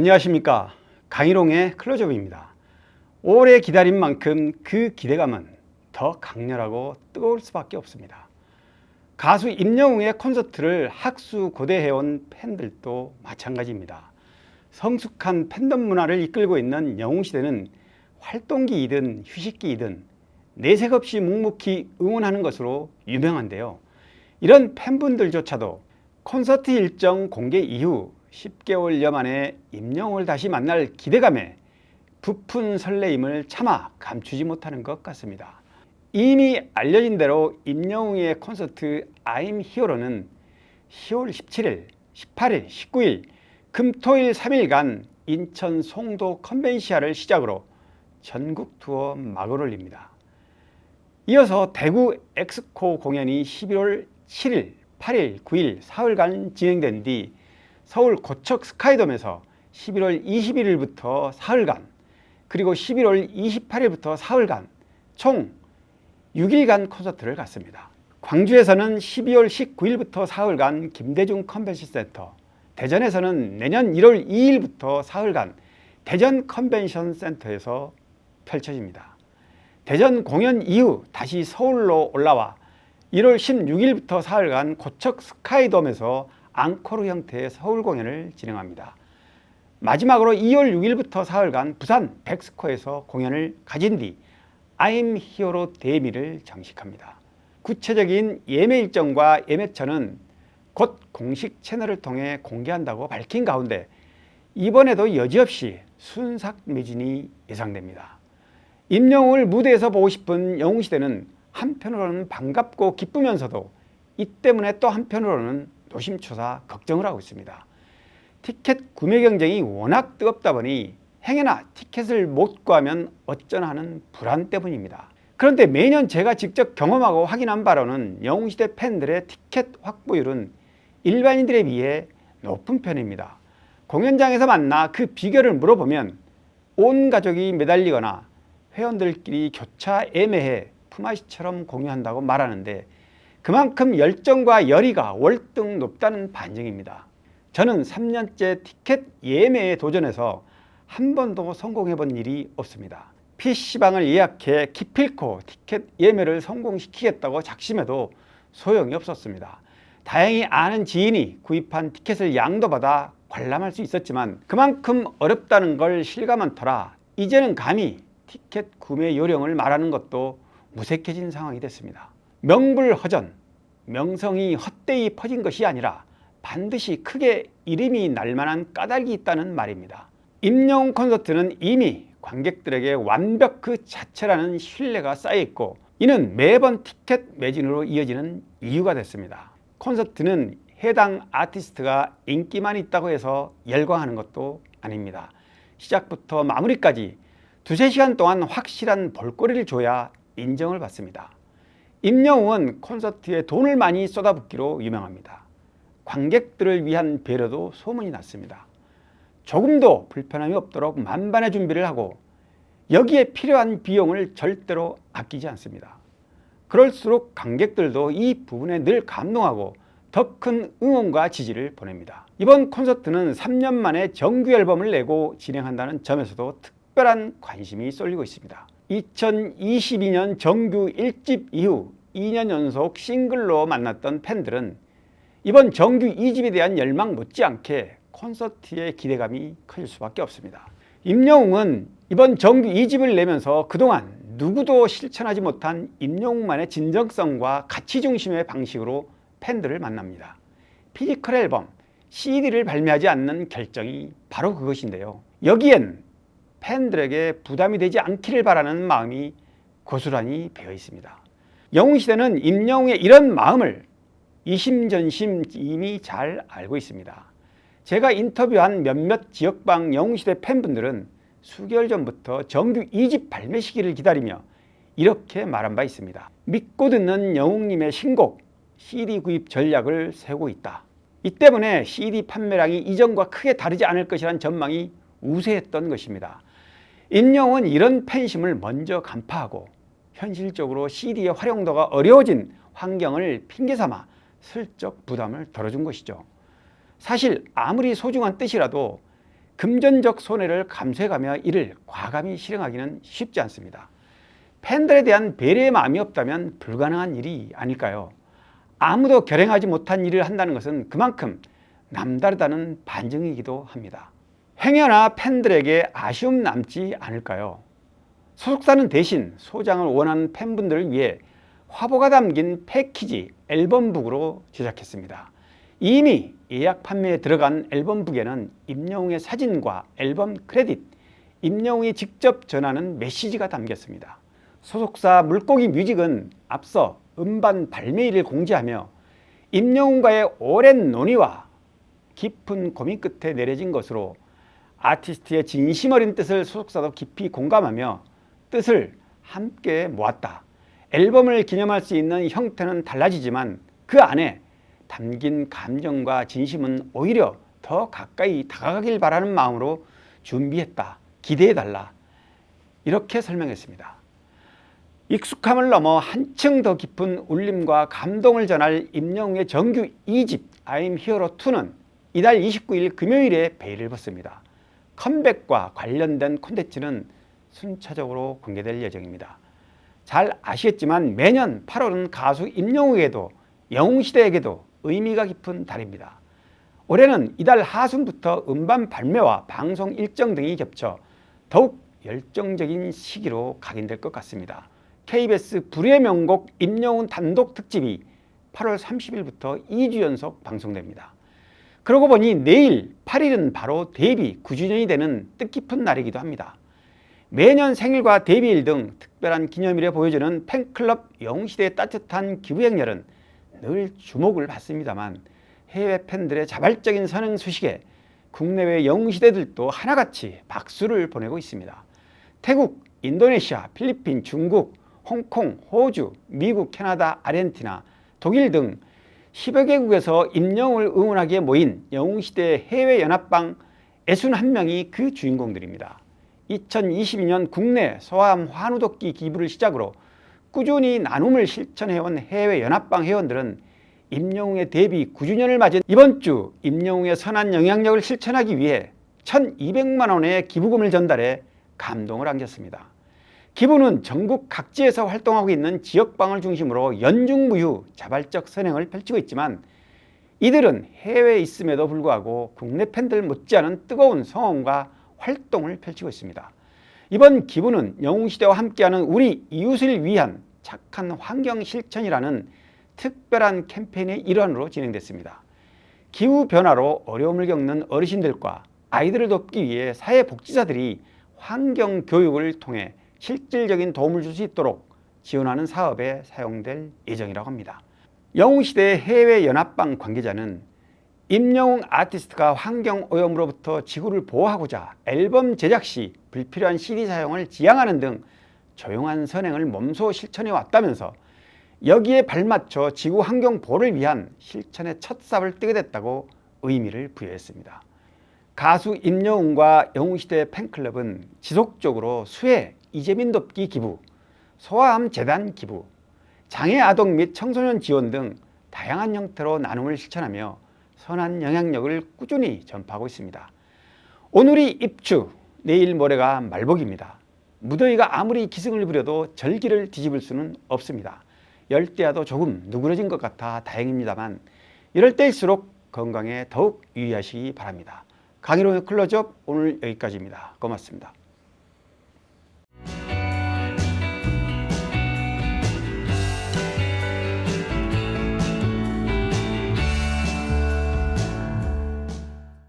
안녕하십니까 강희롱의 클로즈업입니다. 오래 기다린 만큼 그 기대감은 더 강렬하고 뜨거울 수밖에 없습니다. 가수 임영웅의 콘서트를 학수 고대해온 팬들도 마찬가지입니다. 성숙한 팬덤 문화를 이끌고 있는 영웅시대는 활동기이든 휴식기이든 내색 없이 묵묵히 응원하는 것으로 유명한데요. 이런 팬분들조차도 콘서트 일정 공개 이후 10개월여 만에 임영웅을 다시 만날 기대감에 부푼 설레임을 차마 감추지 못하는 것 같습니다. 이미 알려진 대로 임영웅의 콘서트 I'm 히어로는 10월 17일, 18일, 19일 금토일 3일간 인천 송도 컨벤시아를 시작으로 전국 투어 막을 올립니다. 이어서 대구 엑스코 공연이 11월 7일, 8일, 9일 사흘간 진행된 뒤 서울 고척 스카이돔에서 11월 21일부터 사흘간 그리고 11월 28일부터 사흘간 총 6일간 콘서트를 갔습니다. 광주에서는 12월 19일부터 사흘간 김대중 컨벤션 센터, 대전에서는 내년 1월 2일부터 사흘간 대전 컨벤션 센터에서 펼쳐집니다. 대전 공연 이후 다시 서울로 올라와 1월 16일부터 사흘간 고척 스카이돔에서 앙코르 형태의 서울 공연을 진행합니다. 마지막으로 2월 6일부터 사흘간 부산 백스코에서 공연을 가진 뒤 I'm 히어로 데미를 장식합니다. 구체적인 예매 일정과 예매처는 곧 공식 채널을 통해 공개한다고 밝힌 가운데 이번에도 여지없이 순삭 매진이 예상됩니다. 임영웅을 무대에서 보고 싶은 영웅시대는 한편으로는 반갑고 기쁘면서도 이 때문에 또 한편으로는 노심초사 걱정을 하고 있습니다. 티켓 구매 경쟁이 워낙 뜨겁다 보니 행여나 티켓을 못 구하면 어쩌나 하는 불안 때문입니다. 그런데 매년 제가 직접 경험하고 확인한 바로는 영웅시대 팬들의 티켓 확보율은 일반인들에 비해 높은 편입니다. 공연장에서 만나 그 비결을 물어보면 온 가족이 매달리거나 회원들끼리 교차 애매해 품앗이처럼 공유한다고 말하는데 그만큼 열정과 열의가 월등 높다는 반증입니다. 저는 3년째 티켓 예매에 도전해서 한 번도 성공해 본 일이 없습니다. PC방을 예약해 기필코 티켓 예매를 성공시키겠다고 작심해도 소용이 없었습니다. 다행히 아는 지인이 구입한 티켓을 양도받아 관람할 수 있었지만 그만큼 어렵다는 걸 실감한 터라 이제는 감히 티켓 구매 요령을 말하는 것도 무색해진 상황이 됐습니다. 명불허전, 명성이 헛되이 퍼진 것이 아니라 반드시 크게 이름이 날 만한 까닭이 있다는 말입니다. 임영웅 콘서트는 이미 관객들에게 완벽 그 자체라는 신뢰가 쌓여 있고 이는 매번 티켓 매진으로 이어지는 이유가 됐습니다. 콘서트는 해당 아티스트가 인기만 있다고 해서 열광하는 것도 아닙니다. 시작부터 마무리까지 두세 시간 동안 확실한 볼거리를 줘야 인정을 받습니다. 임영웅은 콘서트에 돈을 많이 쏟아붓기로 유명합니다. 관객들을 위한 배려도 소문이 났습니다. 조금도 불편함이 없도록 만반의 준비를 하고 여기에 필요한 비용을 절대로 아끼지 않습니다. 그럴수록 관객들도 이 부분에 늘 감동하고 더 큰 응원과 지지를 보냅니다. 이번 콘서트는 3년 만에 정규 앨범을 내고 진행한다는 점에서도 특별한 관심이 쏠리고 있습니다. 2022년 정규 1집 이후 2년 연속 싱글로 만났던 팬들은 이번 정규 2집에 대한 열망 못지않게 콘서트의 기대감이 커질 수밖에 없습니다. 임영웅은 이번 정규 2집을 내면서 그동안 누구도 실천하지 못한 임영웅만의 진정성과 가치 중심의 방식으로 팬들을 만납니다. 피지컬 앨범, CD를 발매하지 않는 결정이 바로 그것인데요. 여기엔 팬들에게 부담이 되지 않기를 바라는 마음이 고스란히 배어 있습니다. 영웅시대는 임영웅의 이런 마음을 이심전심 이미 잘 알고 있습니다. 제가 인터뷰한 몇몇 지역방 영웅시대 팬분들은 수개월 전부터 정규 2집 발매 시기를 기다리며 이렇게 말한 바 있습니다. 믿고 듣는 영웅님의 신곡 CD 구입 전략을 세우고 있다. 이 때문에 CD 판매량이 이전과 크게 다르지 않을 것이란 전망이 우세했던 것입니다. 임영웅은 이런 팬심을 먼저 간파하고 현실적으로 CD의 활용도가 어려워진 환경을 핑계 삼아 슬쩍 부담을 덜어준 것이죠. 사실 아무리 소중한 뜻이라도 금전적 손해를 감수해가며 이를 과감히 실행하기는 쉽지 않습니다. 팬들에 대한 배려의 마음이 없다면 불가능한 일이 아닐까요? 아무도 결행하지 못한 일을 한다는 것은 그만큼 남다르다는 반증이기도 합니다. 행여나 팬들에게 아쉬움 남지 않을까요? 소속사는 대신 소장을 원하는 팬분들을 위해 화보가 담긴 패키지 앨범북으로 제작했습니다. 이미 예약 판매에 들어간 앨범북에는 임영웅의 사진과 앨범 크레딧, 임영웅이 직접 전하는 메시지가 담겼습니다. 소속사 물고기 뮤직은 앞서 음반 발매일을 공지하며 임영웅과의 오랜 논의와 깊은 고민 끝에 내려진 것으로 아티스트의 진심 어린 뜻을 소속사도 깊이 공감하며 뜻을 함께 모았다. 앨범을 기념할 수 있는 형태는 달라지지만 그 안에 담긴 감정과 진심은 오히려 더 가까이 다가가길 바라는 마음으로 준비했다. 기대해달라. 이렇게 설명했습니다. 익숙함을 넘어 한층 더 깊은 울림과 감동을 전할 임영웅의 정규 2집 I'm Hero 2는 이달 29일 금요일에 베일을 벗습니다. 컴백과 관련된 콘텐츠는 순차적으로 공개될 예정입니다. 잘 아시겠지만 매년 8월은 가수 임영웅에게도 영웅시대에게도 의미가 깊은 달입니다. 올해는 이달 하순부터 음반 발매와 방송 일정 등이 겹쳐 더욱 열정적인 시기로 각인될 것 같습니다. KBS 불의 명곡 임영웅 단독 특집이 8월 30일부터 2주 연속 방송됩니다. 그러고 보니 내일 8일은 바로 데뷔 9주년이 되는 뜻깊은 날이기도 합니다. 매년 생일과 데뷔일 등 특별한 기념일에 보여주는 팬클럽 영시대의 따뜻한 기부 행렬은 늘 주목을 받습니다만 해외 팬들의 자발적인 선행 소식에 국내외 영시대들도 하나같이 박수를 보내고 있습니다. 태국, 인도네시아, 필리핀, 중국, 홍콩, 호주, 미국, 캐나다, 아르헨티나, 독일 등 10여 개국에서 임영웅을 응원하기에 모인 영웅시대 해외연합방 61명이 그 주인공들입니다. 2022년 국내 소아암 환우독기 기부를 시작으로 꾸준히 나눔을 실천해온 해외연합방 회원들은 임영웅의 데뷔 9주년을 맞은 이번 주 임영웅의 선한 영향력을 실천하기 위해 1200만 원의 기부금을 전달해 감동을 안겼습니다. 기부는 전국 각지에서 활동하고 있는 지역방을 중심으로 연중무휴 자발적 선행을 펼치고 있지만 이들은 해외에 있음에도 불구하고 국내 팬들 못지않은 뜨거운 성원과 활동을 펼치고 있습니다. 이번 기부는 영웅시대와 함께하는 우리 이웃을 위한 착한 환경 실천이라는 특별한 캠페인의 일환으로 진행됐습니다. 기후 변화로 어려움을 겪는 어르신들과 아이들을 돕기 위해 사회복지사들이 환경 교육을 통해 실질적인 도움을 줄 수 있도록 지원하는 사업에 사용될 예정이라고 합니다. 영웅시대 해외 연합방 관계자는 임영웅 아티스트가 환경 오염으로부터 지구를 보호하고자 앨범 제작 시 불필요한 CD 사용을 지양하는 등 조용한 선행을 몸소 실천해 왔다면서 여기에 발맞춰 지구 환경 보호를 위한 실천의 첫 삽을 뜨게 됐다고 의미를 부여했습니다. 가수 임영웅과 영웅시대 팬클럽은 지속적으로 수해, 이재민 돕기 기부, 소아암 재단 기부, 장애 아동 및 청소년 지원 등 다양한 형태로 나눔을 실천하며 선한 영향력을 꾸준히 전파하고 있습니다. 오늘이 입추, 내일 모레가 말복입니다. 무더위가 아무리 기승을 부려도 절기를 뒤집을 수는 없습니다. 열대야도 조금 누그러진 것 같아 다행입니다만 이럴 때일수록 건강에 더욱 유의하시기 바랍니다. 강희롱의 클로즈업 오늘 여기까지입니다. 고맙습니다.